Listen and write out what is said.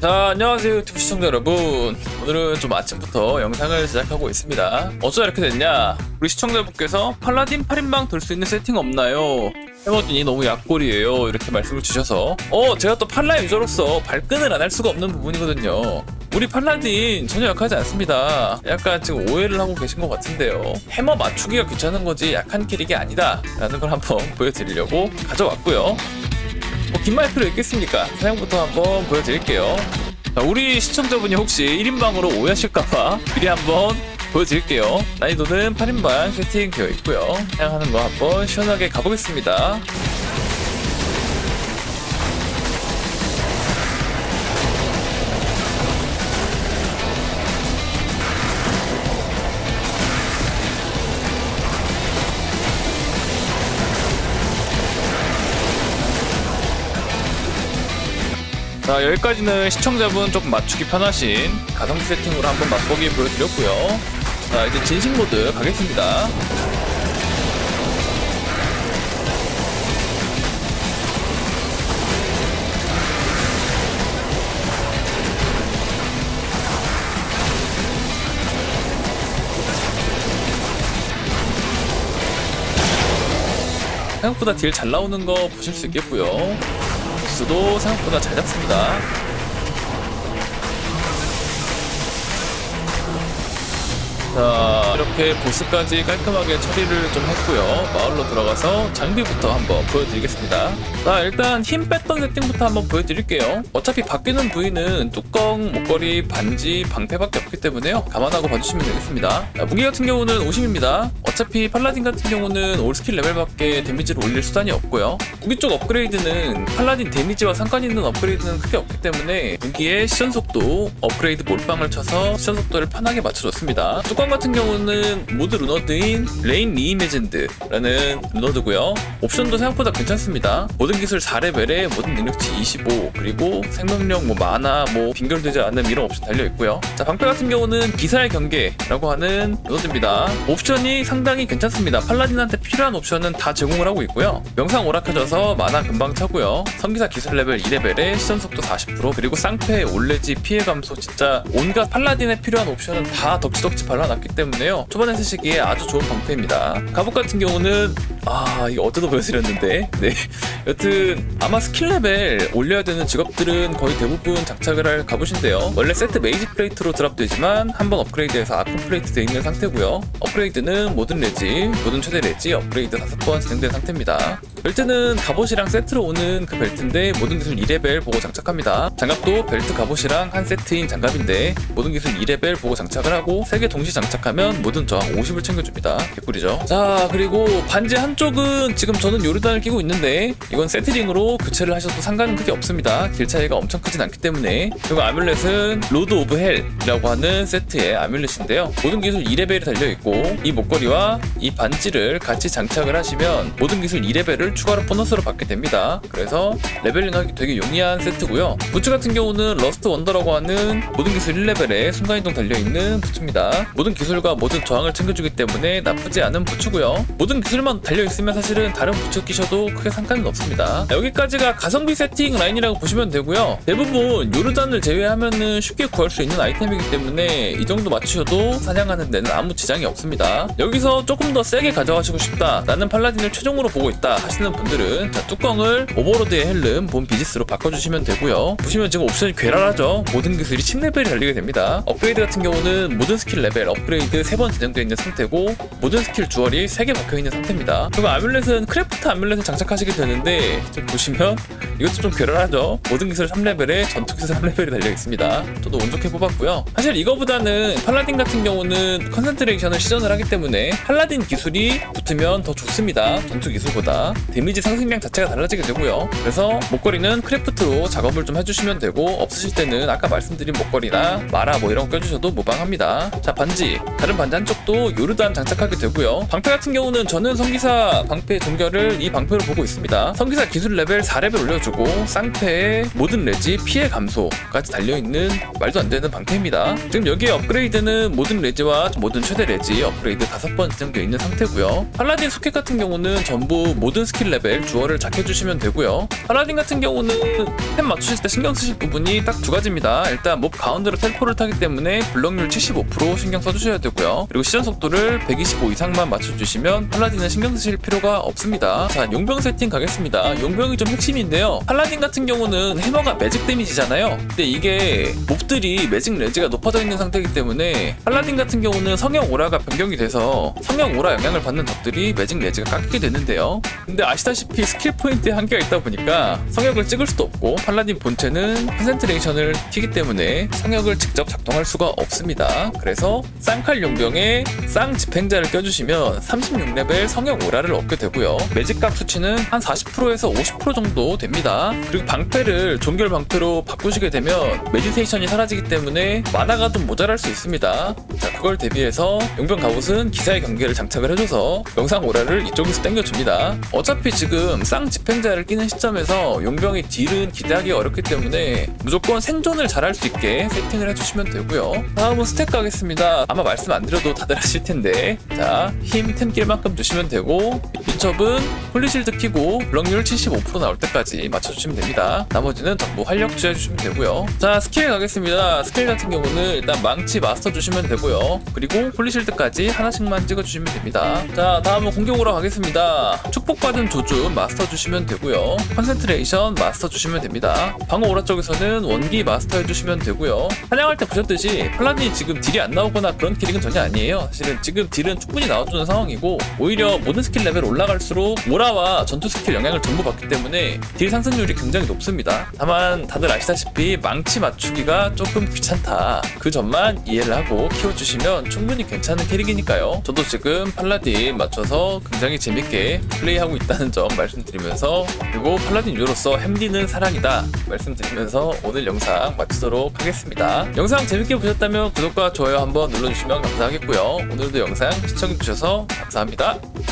자 안녕하세요 유튜브 시청자 여러분. 오늘은 좀 아침부터 영상을 제작하고 있습니다. 어쩌다 이렇게 됐냐? 우리 시청자분께서 팔라딘 8인방 들수 있는 세팅 없나요? 해머진이 너무 약골이에요. 이렇게 말씀을 주셔서. 어 제가 또 팔라 유저로서 발끈을 안 할 수가 없는 부분이거든요. 우리 팔라딘 전혀 약하지 않습니다. 약간 지금 오해를 하고 계신 것 같은데요. 해머 맞추기가 귀찮은 거지 약한 캐릭이 아니다. 라는 걸 한번 보여드리려고 가져왔고요 뭐 긴말 필요 있겠습니까? 사용부터 한번 보여드릴게요. 자, 우리 시청자분이 혹시 1인방으로 오해하실까봐 미리 한번 보여드릴게요. 난이도는 8인방 세팅되어 있고요. 사용하는 거 한번 시원하게 가보겠습니다. 자 여기까지는 시청자분 조금 맞추기 편하신 가성비 세팅으로 한번 맛보기 보여드렸고요. 자 이제 진심 모드 가겠습니다. 생각보다 딜 잘 나오는 거 보실 수 있겠고요. 보스도 생각보다 잘 잡습니다. 자, 이렇게 보스까지 깔끔하게 처리를 좀 했고요. 마을로 들어가서 장비부터 한번 보여드리겠습니다. 자, 일단 힘 뺐던 세팅부터 한번 보여드릴게요. 어차피 바뀌는 부위는 뚜껑, 목걸이, 반지, 방패밖에 없기 때문에요. 감안하고 봐주시면 되겠습니다. 자, 무기 같은 경우는 50입니다. 어차피 팔라딘 같은 경우는 올스킬 레벨밖에 데미지를 올릴 수단이 없고요. 무기 쪽 업그레이드는 팔라딘 데미지와 상관 있는 업그레이드는 크게 없기 때문에 무기의 시전 속도 업그레이드 몰빵을 쳐서 시전 속도를 편하게 맞춰줬습니다. 뚜껑 같은 경우는 모드 루너드인 레인 리이메진드라는 루너드고요. 옵션도 생각보다 괜찮습니다. 모든 기술 4레벨에 모든 능력치 25 그리고 생명력, 뭐 마나, 뭐 빙결되지 않는 이런 옵션 달려 있고요. 자 방패 같은 경우는 기사의 경계라고 하는 루너드입니다. 옵션이 상당히 괜찮습니다. 팔라딘한테 필요한 옵션은 다 제공을 하고 있고요. 명상 오락해져서 마나 금방 차고요. 성기사 기술 레벨 2레벨에 시전 속도 40% 그리고 쌍패, 올레지, 피해 감소 진짜 온갖 팔라딘에 필요한 옵션은 다 덕지덕지 발라놨기 때문에요. 초반에 쓰시기에 아주 좋은 방패입니다. 갑옷 같은 경우는 아 이거 어제도 보여드렸는데 네 여튼 아마 스킬 레벨 올려야 되는 직업들은 거의 대부분 장착을 할 갑옷인데요. 원래 세트 메이지 플레이트로 드랍되지만 한번 업그레이드해서 아크 플레이트 돼 있는 상태고요. 업그레이드는 모든 레지, 모든 최대 레지 업그레이드 다섯 번 진행된 상태입니다. 벨트는 갑옷이랑 세트로 오는 그 벨트인데 모든 기술 2레벨 보고 장착합니다. 장갑도 벨트 갑옷이랑 한 세트인 장갑인데 모든 기술 2레벨 보고 장착을 하고 3개 동시 장착하면 모든 저항 50을 챙겨줍니다. 개꿀이죠. 자 그리고 반지 한 쪽은 지금 저는 요르단을 끼고 있는데 이건 세트링으로 교체를 하셔도 상관은 크게 없습니다. 길 차이가 엄청 크진 않기 때문에 그리고 아뮬렛은 로드 오브 헬이라고 하는 세트의 아뮬렛인데요. 모든 기술 2레벨이 달려있고 이 목걸이와 이 반지를 같이 장착을 하시면 모든 기술 2레벨을 추가로 보너스로 받게 됩니다. 그래서 레벨링하기 되게 용이한 세트고요. 부츠 같은 경우는 러스트 원더라고 하는 모든 기술 1레벨에 순간이동 달려있는 부츠입니다. 모든 기술과 모든 저항을 챙겨주기 때문에 나쁘지 않은 부츠고요. 모든 기술만 달려 있으면 사실은 다른 부츠 끼셔도 크게 상관은 없습니다. 여기까지가 가성비 세팅 라인이라고 보시면 되고요. 대부분 요르단을 제외하면은 쉽게 구할 수 있는 아이템이기 때문에 이 정도 맞추셔도 사냥하는 데는 아무 지장이 없습니다. 여기서 조금 더 세게 가져가시고 싶다. 나는 팔라딘을 최종으로 보고 있다 하시는 분들은 자 뚜껑을 오버로드의 헬름 본 비지스로 바꿔주시면 되고요. 보시면 지금 옵션이 괴랄하죠. 모든 기술이 10레벨이 달리게 됩니다. 업그레이드 같은 경우는 모든 스킬 레벨 업그레이드 3번 진행되어 있는 상태고 모든 스킬 주얼이 3개 박혀 있는 상태입니다. 그리고 아뮬렛은 크래프트 아뮬렛을 장착하시게 되는데 지금 보시면 이것도 좀 괴랄하죠. 모든 기술 3레벨에 전투 기술 3레벨이 달려 있습니다. 저도 운 좋게 뽑았고요. 사실 이거보다는 팔라딘 같은 경우는 컨센트레이션을 시전을 하기 때문에 팔라딘 기술이 붙으면 더 좋습니다. 전투 기술보다 데미지 상승량 자체가 달라지게 되고요. 그래서 목걸이는 크래프트로 작업을 좀 해주시면 되고 없으실 때는 아까 말씀드린 목걸이나 마라 뭐 이런 거 껴주셔도 무방합니다. 자 반지 다른 반지 한쪽도 요르단 장착하게 되고요. 방패 같은 경우는 저는 성기사 방패 종결을 이 방패로 보고 있습니다. 성기사 기술 레벨 4레벨 올려주고 쌍패의 모든 레지 피해 감소까지 달려있는 말도 안 되는 방패입니다. 지금 여기에 업그레이드는 모든 레지와 모든 최대 레지 업그레이드 다섯 번 지정되어 있는 상태고요. 팔라딘 소켓 같은 경우는 전부 모든 스킬 레벨 주어를 작해주시면 되고요. 팔라딘 같은 경우는 템 맞추실 때 신경 쓰실 부분이 딱 두 가지입니다. 일단 몹 가운데로 텔포를 타기 때문에 블럭률 75% 신경 써주셔야 되고요. 그리고 시전 속도를 125 이상만 맞춰주시면 팔라딘은 신경 쓰실 필요가 없습니다. 자, 용병 세팅 가겠습니다. 용병이 좀 핵심인데요. 팔라딘 같은 경우는 해머가 매직 데미지잖아요. 근데 이게 몹들이 매직 레지가 높아져 있는 상태이기 때문에 팔라딘 같은 경우는 성형 오라가 변경이 돼서 성형 오라 영향을 받는 적들이 매직 레지가 깎이게 되는데요. 근데 아시다시피 스킬 포인트에 한계가 있다 보니까 성역을 찍을 수도 없고 팔라딘 본체는 컨센트레이션을 키기 때문에 성역을 직접 작동할 수가 없습니다. 그래서 쌍칼 용병에 쌍 집행자를 껴주시면 36레벨 성역 오라 를 얻게 되고요. 매직값 수치는 한 40%에서 50% 정도 됩니다. 그리고 방패를 종결 방패로 바꾸시게 되면 메디테이션이 사라지기 때문에 마나가 좀 모자랄 수 있습니다. 자, 그걸 대비해서 용병 갑옷은 기사의 경계를 장착을 해줘서 영상 오라를 이쪽에서 땡겨줍니다. 어차피 지금 쌍 집행자를 끼는 시점에서 용병의 딜은 기대하기 어렵기 때문에 무조건 생존을 잘할 수 있게 세팅을 해주시면 되고요. 다음은 스택 가겠습니다. 아마 말씀 안 드려도 다들 아실 텐데 자, 힘 템길 만큼 주시면 되고 민첩은 홀리실드 키고 블럭률 75% 나올 때까지 맞춰주시면 됩니다. 나머지는 전부 활력 주 해주시면 되고요. 자, 스킬 가겠습니다. 스킬 같은 경우는 일단 망치 마스터 주시면 되고요. 그리고 홀리실드까지 하나씩만 찍어주시면 됩니다. 자, 다음은 공격으로 가겠습니다. 축복받은 조준 마스터 주시면 되고요. 컨센트레이션 마스터 주시면 됩니다. 방어 오라 쪽에서는 원기 마스터 해주시면 되고요. 사냥할 때 보셨듯이 팔라딘이 지금 딜이 안 나오거나 그런 캐릭은 전혀 아니에요. 사실은 지금 딜은 충분히 나와주는 상황이고 오히려 모든 스킬 레벨 올라갈수록 오라와 전투 스킬 영향을 전부 받기 때문에 딜 상승률이 굉장히 높습니다. 다만 다들 아시다시피 망치 맞추기가 조금 귀찮다. 그 점만 이해를 하고 키워주시면 충분히 괜찮은 캐릭이니까요. 저도 지금 팔라딘 맞춰서 굉장히 재밌게 플레이하고 있다는 점 말씀드리면서 그리고 팔라딘 유로서 햄디는 사랑이다 말씀드리면서 오늘 영상 마치도록 하겠습니다. 영상 재밌게 보셨다면 구독과 좋아요 한번 눌러주시면 감사하겠고요. 오늘도 영상 시청해주셔서 감사합니다.